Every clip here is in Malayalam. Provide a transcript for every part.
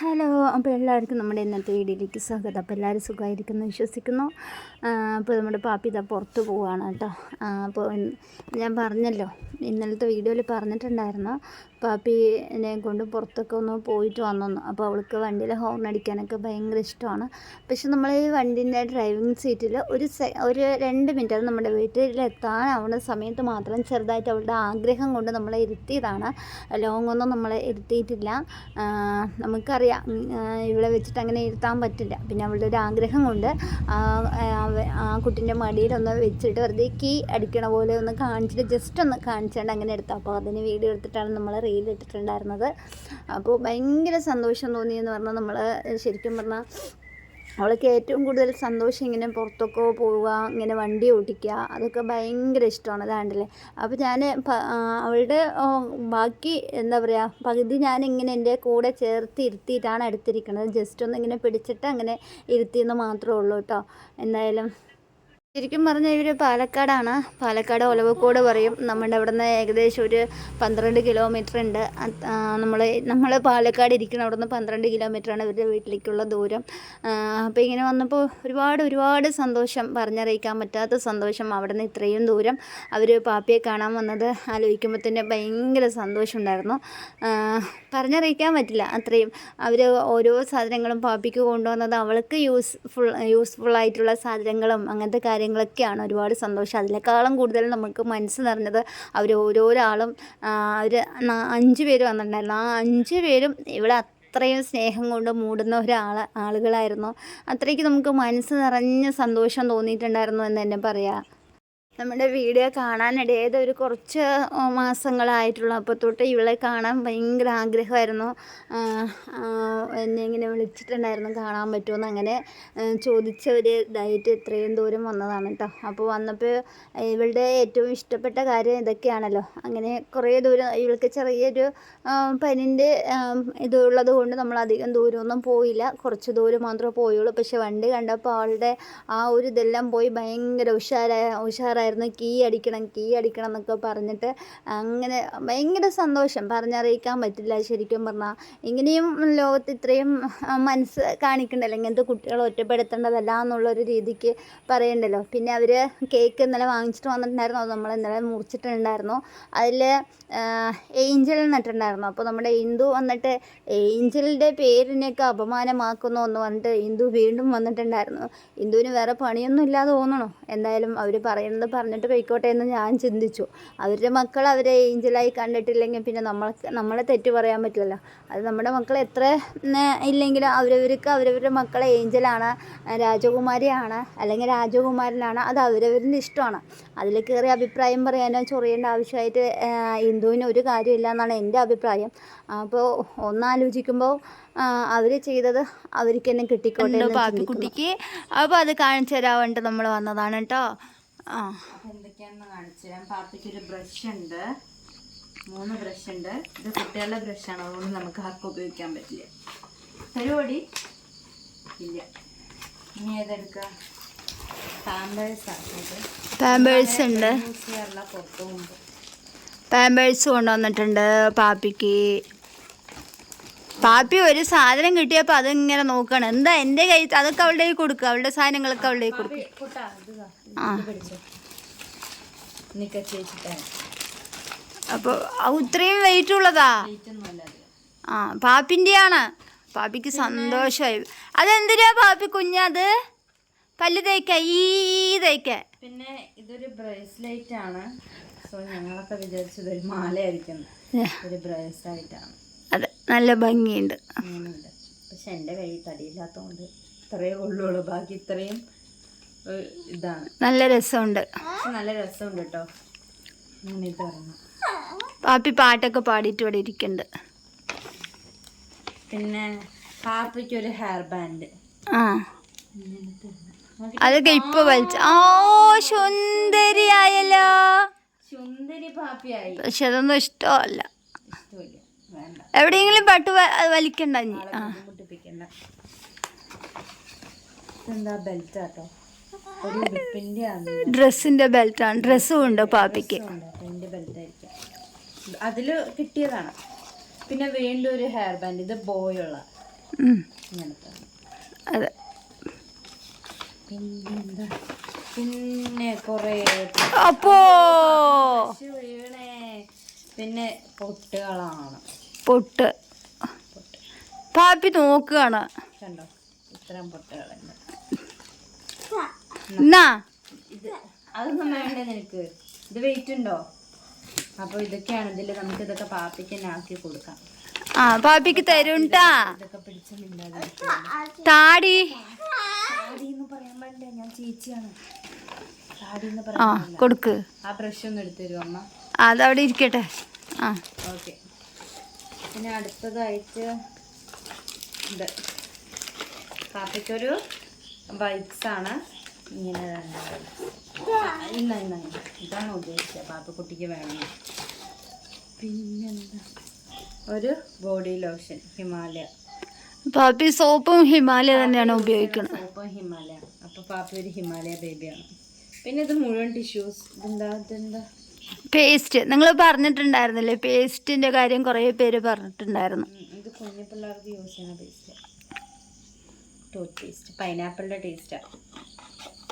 ഹലോ അപ്പോൾ എല്ലാവർക്കും നമ്മുടെ ഇന്നത്തെ വീഡിയോയിലേക്ക് സ്വാഗതം. അപ്പോൾ എല്ലാവരും സുഖമായിരിക്കുന്നു വിശ്വസിക്കുന്നു. അപ്പോൾ നമ്മുടെ പാപ്പി ഇതാ പുറത്ത് പോവുകയാണ് കേട്ടോ. അപ്പോൾ ഞാൻ പറഞ്ഞല്ലോ ഇന്നലത്തെ വീഡിയോയിൽ പറഞ്ഞിട്ടുണ്ടായിരുന്നു പാപ്പിനെ കൊണ്ട് പുറത്തൊക്കെ ഒന്ന് പോയിട്ട് വന്നു അപ്പോൾ അവൾക്ക് വണ്ടിയിൽ ഹോർൺ അടിക്കാനൊക്കെ ഭയങ്കര ഇഷ്ടമാണ്. പക്ഷെ നമ്മൾ ഈ വണ്ടീന്റെ ഡ്രൈവിംഗ് സീറ്റിൽ ഒരു ഒരു രണ്ട് മിനിറ്റ് അത് നമ്മുടെ വീട്ടിലെത്താൻ ആവുന്ന സമയത്ത് മാത്രം ചെറുതായിട്ട് അവളുടെ ആഗ്രഹം കൊണ്ട് നമ്മളെ ഇരുത്തിയതാണ്. ലോങ് ഒന്നും നമ്മളെ ഇരുത്തിയിട്ടില്ല. നമുക്കറിയാം. ഇവിടെ വെച്ചിട്ട് അങ്ങനെ ഇരുത്താൻ പറ്റില്ല. പിന്നെ അവളുടെ ഒരു ആഗ്രഹം കൊണ്ട് ആ കുട്ടീന്റെ മടിയിലൊന്ന് വെച്ചിട്ട് വെറുതെ കീ അടിക്കണ പോലെ ഒന്ന് കാണിച്ചിട്ട് ജസ്റ്റ് ഒന്ന് കാണിച്ചുകൊണ്ട് അങ്ങനെ എടുത്തു അപ്പോൾ അതിന് വീഡിയോ എടുത്തിട്ടാണ് നമ്മൾ റീൽ ഇട്ടിട്ടുണ്ടായിരുന്നത്. അപ്പോൾ ഭയങ്കര സന്തോഷം തോന്നിയെന്ന് പറഞ്ഞാൽ നമ്മൾ ശരിക്കും പറഞ്ഞാൽ അവൾക്ക് ഏറ്റവും കൂടുതൽ സന്തോഷം ഇങ്ങനെ പുറത്തൊക്കെ പോവുക ഇങ്ങനെ വണ്ടി ഓടിക്കുക അതൊക്കെ ഭയങ്കര ഇഷ്ടമാണ്. അതാണ്ടല്ലേ അപ്പോൾ ഞാൻ അവളുടെ ബാക്കി എന്താ പറയുക പകുതി ഞാൻ ഇങ്ങനെ എന്റെ കൂടെ ചേർത്ത് ഇരുത്തിയിട്ടാണ് എടുത്തിരിക്കുന്നത് ജസ്റ്റ് ഒന്ന് ഇങ്ങനെ പിടിച്ചിട്ട് അങ്ങനെ ഇരുത്തിയെന്ന് മാത്രമേ ഉള്ളൂ കേട്ടോ എന്തായാലും ശരിക്കും പറഞ്ഞാൽ ഇവർ പാലക്കാടാണ്. പാലക്കാട് ഒലവക്കോട് പറയും. നമ്മുടെ അവിടെ നിന്ന് ഏകദേശം ഒരു പന്ത്രണ്ട് കിലോമീറ്റർ ഉണ്ട്. നമ്മൾ നമ്മൾ പാലക്കാട് ഇരിക്കുന്ന അവിടെ നിന്ന് പന്ത്രണ്ട് കിലോമീറ്ററാണ് ഇവരുടെ വീട്ടിലേക്കുള്ള ദൂരം. അപ്പോൾ ഇങ്ങനെ വന്നപ്പോൾ ഒരുപാട് ഒരുപാട് സന്തോഷം പറഞ്ഞറിയിക്കാൻ പറ്റാത്ത സന്തോഷം അവിടെ നിന്ന് ഇത്രയും ദൂരം അവർ പാപ്പിയെ കാണാൻ വന്നത് ആലോചിക്കുമ്പോൾ തന്നെ ഭയങ്കര സന്തോഷമുണ്ടായിരുന്നു. പറഞ്ഞറിയിക്കാൻ പറ്റില്ല അത്രയും. അവർ ഓരോ സാധനങ്ങളും പാപ്പിക്ക് കൊണ്ടുവന്നത് അവൾക്ക് യൂസ്ഫുൾ യൂസ്ഫുൾ ആയിട്ടുള്ള സാധനങ്ങളും അങ്ങനത്തെ കാര്യങ്ങളൊക്കെയാണ് ഒരുപാട് സന്തോഷം. അതിനേക്കാളും കൂടുതൽ നമുക്ക് മനസ്സ് നിറഞ്ഞത് അവർ ഓരോരാളും അവർ അഞ്ച് പേര് വന്നിട്ടുണ്ടായിരുന്നു. ആ അഞ്ച് പേരും ഇവിടെ അത്രയും സ്നേഹം കൊണ്ട് മൂടുന്ന ഒരാൾ ആളുകളായിരുന്നു. അത്രയ്ക്ക് നമുക്ക് മനസ്സ് നിറഞ്ഞ സന്തോഷം തോന്നിയിട്ടുണ്ടായിരുന്നു എന്ന് തന്നെ പറയാം. നമ്മുടെ വീഡിയോ കാണാനിടയായത് ഒരു കുറച്ച് മാസങ്ങളായിട്ടുള്ളൂ. അപ്പോൾ തൊട്ട് ഇവളെ കാണാൻ ഭയങ്കര ആഗ്രഹമായിരുന്നു. എന്നെ ഇങ്ങനെ വിളിച്ചിട്ടുണ്ടായിരുന്നു കാണാൻ പറ്റുമെന്ന് അങ്ങനെ ചോദിച്ച ഒരു ഇതായിട്ട് ഇത്രയും ദൂരം വന്നതാണ് കേട്ടോ അപ്പോൾ വന്നപ്പോൾ ഇവളുടെ ഏറ്റവും ഇഷ്ടപ്പെട്ട കാര്യം ഇതൊക്കെയാണല്ലോ. അങ്ങനെ കുറേ ദൂരം ഇവൾക്ക് ചെറിയൊരു പനിന്റെ ഇതുള്ളത് കൊണ്ട് നമ്മൾ അധികം ദൂരമൊന്നും പോയില്ല. കുറച്ച് ദൂരം മാത്രമേ പോയുള്ളൂ. പക്ഷേ വണ്ടി കണ്ടപ്പോൾ അവളുടെ ആ ഒരു ഇതെല്ലാം പോയി ഭയങ്കര ഉഷാരായ ഉഷാറായിരുന്നു കീ അടിക്കണം കീ അടിക്കണം എന്നൊക്കെ പറഞ്ഞിട്ട് അങ്ങനെ ഭയങ്കര സന്തോഷം. പറഞ്ഞറിയിക്കാൻ പറ്റില്ല ശരിക്കും പറഞ്ഞാൽ ഇങ്ങനെയും ലോകത്ത് ഇത്രയും മനസ്സ് കാണിക്കണ്ടല്ലോ ഇങ്ങനത്തെ കുട്ടികളെ ഒറ്റപ്പെടുത്തേണ്ടതല്ല എന്നുള്ളൊരു രീതിക്ക് പറയണ്ടല്ലോ. പിന്നെ അവർ കേക്ക് ഇന്നലെ വാങ്ങിച്ചിട്ട് വന്നിട്ടുണ്ടായിരുന്നു അത് നമ്മൾ ഇന്നലെ മുറിച്ചിട്ടുണ്ടായിരുന്നു. അതിൽ ഏഞ്ചൽ എന്നിട്ടുണ്ടായിരുന്നു. അപ്പോൾ നമ്മുടെ ഇന്ദു വന്നിട്ട് ഏഞ്ചലിന്റെ പേരിനെയൊക്കെ അപമാനമാക്കുന്നു എന്ന് പറഞ്ഞിട്ട് ഇന്ദു വീണ്ടും വന്നിട്ടുണ്ടായിരുന്നു. ഇന്ദുവിന് വേറെ പണിയൊന്നും ഇല്ലാതെ തോന്നണോ എന്തായാലും അവർ പറയുന്നത് പറഞ്ഞിട്ട് പോയിക്കോട്ടെ എന്ന് ഞാൻ ചിന്തിച്ചു. അവരുടെ മക്കൾ അവരെ ഏഞ്ചലായി കണ്ടിട്ടില്ലെങ്കിൽ പിന്നെ നമ്മൾക്ക് നമ്മളെ തെറ്റ് പറയാൻ പറ്റില്ലല്ലോ. അത് നമ്മുടെ മക്കൾ എത്ര ഇല്ലെങ്കിലും അവരവർക്ക് അവരവരുടെ മക്കളെ ഏഞ്ചലാണ് രാജകുമാരിയാണ് അല്ലെങ്കിൽ രാജകുമാരനാണ് അത് അവരവരുടെ ഇഷ്ടമാണ്. അതിൽ കയറി അഭിപ്രായം പറയാനോ ചൊറിയേണ്ട ആവശ്യമായിട്ട് ഹിന്ദുവിന് ഒരു കാര്യമില്ല എന്നാണ് എന്റെ അഭിപ്രായം. അപ്പോൾ ഒന്നാലോചിക്കുമ്പോൾ അവർ ചെയ്തത് അവർക്ക് തന്നെ കിട്ടിക്കോട്ടെ ബാക്കി കുട്ടിക്ക് അപ്പോൾ അത് കാണിച്ചു തരാൻ വേണ്ടി നമ്മൾ വന്നതാണ് കേട്ടോ. എന്തൊക്കെയാണെന്ന് കാണിച്ചു തരാം. പാപ്പയ്ക്കൊരു ബ്രഷ് ഉണ്ട്. മൂന്ന് ബ്രഷ് ഉണ്ട്. ഇത് കുട്ടികളുടെ ബ്രഷാണ് അതുകൊണ്ട് നമുക്ക് ഹക്ക് ഉപയോഗിക്കാൻ പറ്റില്ല. പരിപാടി? ഇല്ല. ഇനി ഏതെടുക്കുക പാമ്പേഴ്സ് ഉണ്ട്. പാമ്പേഴ്സ് കൊണ്ടുവന്നിട്ടുണ്ട് പാപ്പിക്ക്. പാപ്പി ഒരു സാധനം കിട്ടിയപ്പോൾ അതിങ്ങനെ നോക്കണം. എന്താ എന്റെ കൈ അതൊക്കെ അവളുടെ കൊടുക്കുക അവളുടെ സാധനങ്ങളൊക്കെ അവളുടെ കൊടുക്കുക അപ്പോൾ ഇത്രയും വെയിറ്റ് ഉള്ളതാ? ആ പാപ്പിന്റെയാണ് പാപ്പിക്ക് സന്തോഷമായി അതെന്തിനാ പാപ്പി കുഞ്ഞത് പല്ല് തേക്ക ഈ തേക്ക. പിന്നെ ഇതൊരു ബ്രേസ്ലെറ്റ് ആണ്. സോ ഞങ്ങളൊക്കെ വിചാരിച്ചത് ഒരു മാലയായിരിക്കും. ഒരു ബ്രേസ്ലെറ്റാണ് അതെ നല്ല ഭംഗിയുണ്ട്. പക്ഷെ എന്റെ കയ്യിൽ തടിയില്ലാത്തതുകൊണ്ട് ഇത്രയേ ഉള്ളൂ. ബാക്കി ഇത്രയും ഇതാണ് നല്ല രസമുണ്ട്. നല്ല രസമുണ്ട് കേട്ടോ പാപ്പി പാട്ടൊക്കെ പാടിയിട്ട് ഇവിടെ ഇരിക്കുന്നുണ്ട് പിന്നെ പാപ്പയ്ക്ക് ഒരു ഹെയർ ബാൻഡ് ആ. അതൊക്കെ ഇപ്പൊ വലിച്ച ഓ സുന്ദരി ആയല്ലോ. സുന്ദരി പാപ്പിയായി. പക്ഷെ അതൊന്നും ഇഷ്ടമല്ല. എവിടെയെങ്കിലും പട്ട് വലിക്കണ്ടി ഇനി. ആ. എന്താ ബെൽറ്റ് ആണ് ഡ്രസ്സിന്റെ ബെൽറ്റാണ്. ഡ്രസ്സും ഉണ്ട് പാപ്പിക്ക്. അതിൽ അതിൽ കിട്ടിയതാണ്. പിന്നെ വീണ്ടും ഒരു ഹെയർ ബാൻഡ് ഇത് ബോയുള്ള ഉള്ള. അതെ. പിന്നെന്താ? പിന്നെ കൊറേ അപ്പോ! വീണേ. പിന്നെ പൊട്ടുകളാണ്. പൊട്ട്. പാപ്പി നോക്കുകയാണ്. കണ്ടോ? ഇത്രയും പൊട്ടുകളുണ്ട് എന്നാ ഇത് അതൊന്നും വേണ്ട നിനക്ക്? ഇത് വെയിറ്റ് ഉണ്ടോ? അപ്പൊ ഇതൊക്കെയാണ് ഇതിൽ നമുക്ക് ഇതൊക്കെ പാപ്പിക്ക് തന്നെ ആക്കി കൊടുക്കാം. ആ പാപ്പിക്ക് തരുണ്ടാ ഇതൊക്കെ പിടിച്ചിട്ടുണ്ടാകും താടി താടി. എന്ന് പറയാൻ പാടില്ല ഞാൻ ചേച്ചിയാണ്. താടി എന്ന് ആ പറയാൻ കൊടുക്ക്. ആ ബ്രഷ് ഒന്ന് എടുത്തു തരുമോ അമ്മ? അതവിടെ ഇരിക്കട്ടെ. ആ. ഓക്കെ. പിന്നെ അടുത്തതായിട്ട് ഇത്. പാപ്പയ്ക്കൊരു വൈബ്സ് ആണ്. ഇങ്ങനെ ഇന്ന ഇന്ന. ഇതാണ് ഉദ്ദേശിച്ചത്. പാപ്പക്കുട്ടിക്ക് വേണം പിന്നെന്താ? ഒരു ബോഡി ലോഷൻ ഹിമാലയ. പാപ്പി സോപ്പും ഹിമാലയ തന്നെയാണ് ഉപയോഗിക്കുന്നത് സോപ്പും ഹിമാലയ. അപ്പൊ പാപ്പി ഒരു ഹിമാലയ ബേബിയാണ്. പിന്നെ ഇത് മുഴുവൻ ടിഷ്യൂസ് ഇതെന്താ ഇതെന്താ? പേസ്റ്റ്. നിങ്ങൾ പറഞ്ഞിട്ടുണ്ടായിരുന്നില്ലേ? പേസ്റ്റിന്റെ കാര്യം കുറേ പേര് പറഞ്ഞിട്ടുണ്ടായിരുന്നു. ഇത് കുഞ്ഞു പിള്ളേർക്ക് യൂസ് ചെയ്യുന്ന പേസ്റ്റ് ടൂത്ത് പേസ്റ്റ് പൈനാപ്പിളിന്റെ ടേസ്റ്റാ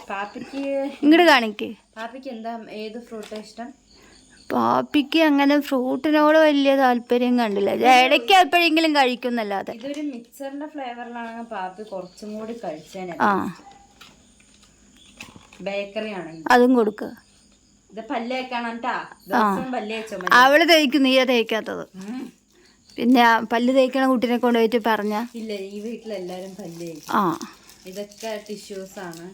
പാപ്പിക്ക് ഇങ്ങോട്ട് കാണിക്ക്. പാപ്പിക്ക് എന്താ ഏത് ഫ്രൂട്ടാണ് ഇഷ്ടം? പാപ്പിക്ക് അങ്ങനെ ഫ്രൂട്ടിനോട് വലിയ താല്പര്യം കണ്ടില്ല. ഇടയ്ക്ക് എപ്പോഴെങ്കിലും കഴിക്കുന്നല്ലാതെ ഇതൊരു മിക്സറിന്റെ ഫ്ലേവറിലാണെങ്കിൽ പാപ്പി കുറച്ചും കൂടി കഴിച്ചേനെ. ആ. ബേക്കറി ആണെങ്കിൽ. അതും കൊടുക്കുക ഇത് പല്ല് തേക്കണം കേട്ടാ. ദിവസം പല്ല് തേച്ചോ മതി. അവൾ തേക്കും നീയാ തേക്കാത്തത്. പിന്നെ പല്ല് തേക്കണ കുട്ടീനെ കൊണ്ടുപോയിട്ട് പറഞ്ഞ. ഇല്ല ഈ വീട്ടിലെല്ലാരും പല്ല് ആ. ഇതൊക്കെ ടിഷ്യൂസ് ആണ്.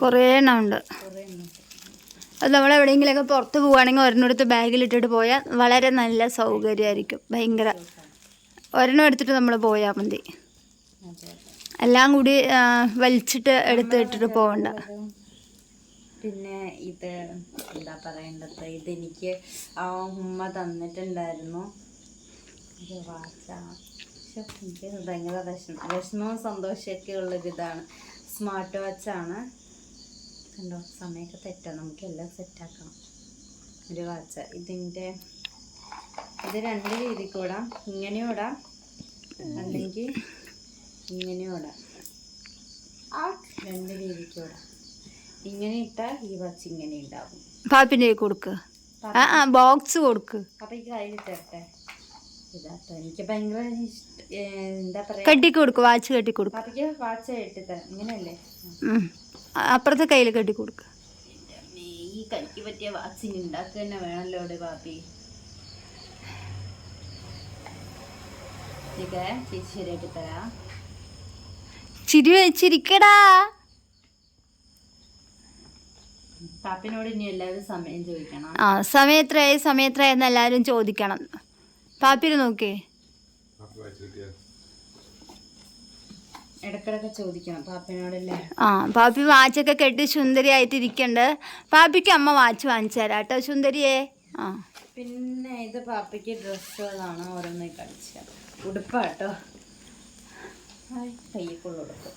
കുറേ എണ്ണം ഉണ്ട്. അത് നമ്മൾ എവിടെയെങ്കിലുമൊക്കെ പുറത്ത് പോവുകയാണെങ്കിൽ ഒരെണ്ണെടുത്ത് ബാഗിലിട്ടിട്ട് പോയാൽ വളരെ നല്ല സൗകര്യമായിരിക്കും. ഭയങ്കര. ഒരെണ്ണം എടുത്തിട്ട് നമ്മൾ പോയാൽ മതി. എല്ലാം കൂടി വലിച്ചിട്ട് എടുത്ത് ഇട്ടിട്ട് പോകണ്ട പിന്നെ ഇത് എന്താ പറയേണ്ടത്? ഇതെനിക്ക് ആ ഉമ്മ തന്നിട്ടുണ്ടായിരുന്നു. ഭയങ്കര വിഷമം വിഷമവും സന്തോഷമൊക്കെ ഉള്ളൊരിതാണ് സ്മാർട്ട് വാച്ചാണ്. കണ്ടോ? സമയമൊക്കെ തെറ്റാ. നമുക്കെല്ലാം സെറ്റാക്കണം. ഒരു വാച്ച്. ഇതിന്റെ ഇത് രണ്ട് രീതിക്ക് കൂടാം ഇങ്ങനെ ഓടാം. അല്ലെങ്കിൽ ഇങ്ങനെ ഓടാം. രണ്ട് രീതിക്ക് ഓടാം. ഇങ്ങനെ ഇട്ടാൽ ഈ വാച്ച് ഇങ്ങനെ ഉണ്ടാവും. പാപ്പിന്റെ കൊടുക്കുക കൊടുക്ക്. ആ ബോക്സ് കൊടുക്ക്. അപ്പം ഈ കയ്യിൽ തരട്ടെ ഇതാട്ടോ. എനിക്ക് ഭയങ്കര ഇഷ്ട ഏ, എന്താ പറയാ? കെട്ടി കൊടുക്ക് വാച്ച് കെട്ടി കൊടുക്കും. പാപ്പയ്ക്ക് വാച്ച് ഇങ്ങനെയല്ലേ. അപ്പുറത്തെ കയ്യിൽ കെട്ടി കൊടുക്ക്. എന്റെ അമ്മേ, ഈ കൈക്ക് പറ്റിയ വാച്ച് ഇനി ഉണ്ടാക്കുക തന്നെ വേണമല്ലോ ഇവിടെ പാപ്പി. ഇതൊക്കെ ചേച്ചി ശരിയാക്കി തരാം. ചിരി വെച്ചിരിക്കടാ. പാപ്പിനോട് ഇനി എല്ലാവരും സമയം ചോദിക്കണം. ആ സമയത്രയായി സമയത്രയെന്ന് എല്ലാവരും ചോദിക്കണം. പാപ്പിന് നോക്കേ ഇടക്കിടക്ക് ചോദിക്കണം. പാപ്പിനോടല്ലേ ആ പാപ്പി വാച്ചൊക്കെ കെട്ടി സുന്ദരിയായിട്ട് ഇരിക്കണ്ട് പാപ്പിക്ക് അമ്മ വാച്ച് വാങ്ങിച്ചു തരാം കേട്ടോ സുന്ദരിയെ. ആ. പിന്നെ ഇത് പാപ്പിക്ക് ഡ്രസ്സുകളാണ് ഓരോന്ന് കളിച്ച ഉടുപ്പാട്ടോ കയ്യക്കുള്ള ഉടുപ്പ്.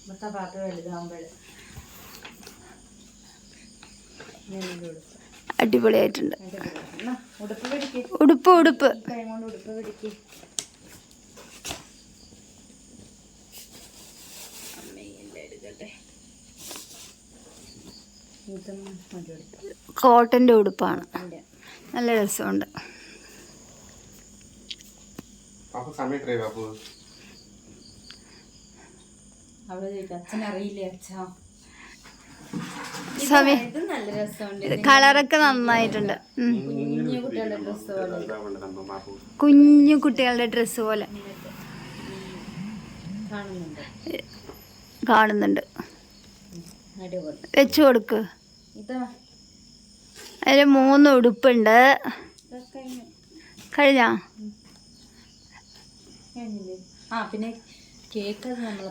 ഇവിടുത്തെ പാപ്പി വലുതാകുമ്പോൾ അടിപൊളിയായിട്ടുണ്ട്. ഉടുപ്പ് ഉടുപ്പ് ഉടുപ്പ്. ഈ കൈ കൊണ്ട് ഉടുപ്പ് പിടിക്ക്. അമ്മേ എല്ലാം എടുക്കട്ടെ. ഇതും ഒരു കോട്ടന്റെ ഉടുപ്പാണ്. നല്ല രസമുണ്ട്. അവിടെ അച്ഛനറിയില്ലേ അച്ഛൻ അറിയില്ലേ അച്ഛാ? സമയം കളറൊക്കെ നന്നായിട്ടുണ്ട്. കുഞ്ഞു കുട്ടികളുടെ ഡ്രസ്സ് പോലെ. കാണുന്നുണ്ട്. വെച്ചു കൊടുക്ക്. അതിൽ മൂന്ന് ഉടുപ്പുണ്ട്. കഴിഞ്ഞ.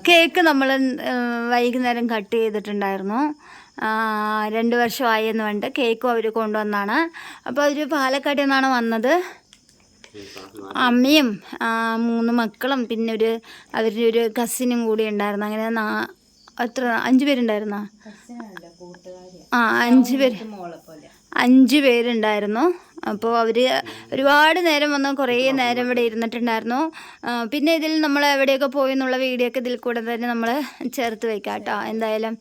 കേക്ക് നമ്മൾ വൈകുന്നേരം കട്ട് ചെയ്തിട്ടുണ്ടായിരുന്നു. രണ്ട് വർഷമായി എന്ന് പറഞ്ഞിട്ട് കേക്കും അവർ കൊണ്ടുവന്നാണ്. അപ്പോൾ അവർ പാലക്കാട്ടിൽ നിന്നാണ് വന്നത്. അമ്മയും ആ, മൂന്ന് മക്കളും പിന്നെ ഒരു അവരുടെ ഒരു കസിനും കൂടി ഉണ്ടായിരുന്നു. അങ്ങനെ നാ എത്ര അഞ്ച് പേരുണ്ടായിരുന്നോ? കസിനല്ല കൂട്ടുകാരിയാ. ആ അഞ്ച് പേര്. മോളെ പോലെ. അഞ്ച് പേരുണ്ടായിരുന്നു. അപ്പോൾ അവർ ഒരുപാട് നേരം വന്ന് കുറേ നേരം ഇവിടെ ഇരുന്നിട്ടുണ്ടായിരുന്നു. പിന്നെ ഇതിൽ നമ്മൾ എവിടെയൊക്കെ പോയി എന്നുള്ള വീഡിയോ ഒക്കെ ഇതിൽ കൂടെ തന്നെ നമ്മൾ ചേർത്ത് വയ്ക്കാം കേട്ടോ. എന്തായാലും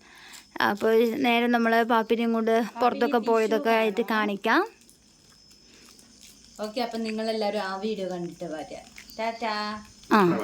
അപ്പോൾ നേരെ നമ്മൾ പാപ്പിനെയും കൊണ്ട് പുറത്തൊക്കെ പോയതൊക്കെ ആയിട്ട് കാണിക്കാം. ഓക്കെ അപ്പം നിങ്ങളെല്ലാവരും ആ വീഡിയോ കണ്ടിട്ട് വരാം. ടാറ്റാ. ആ.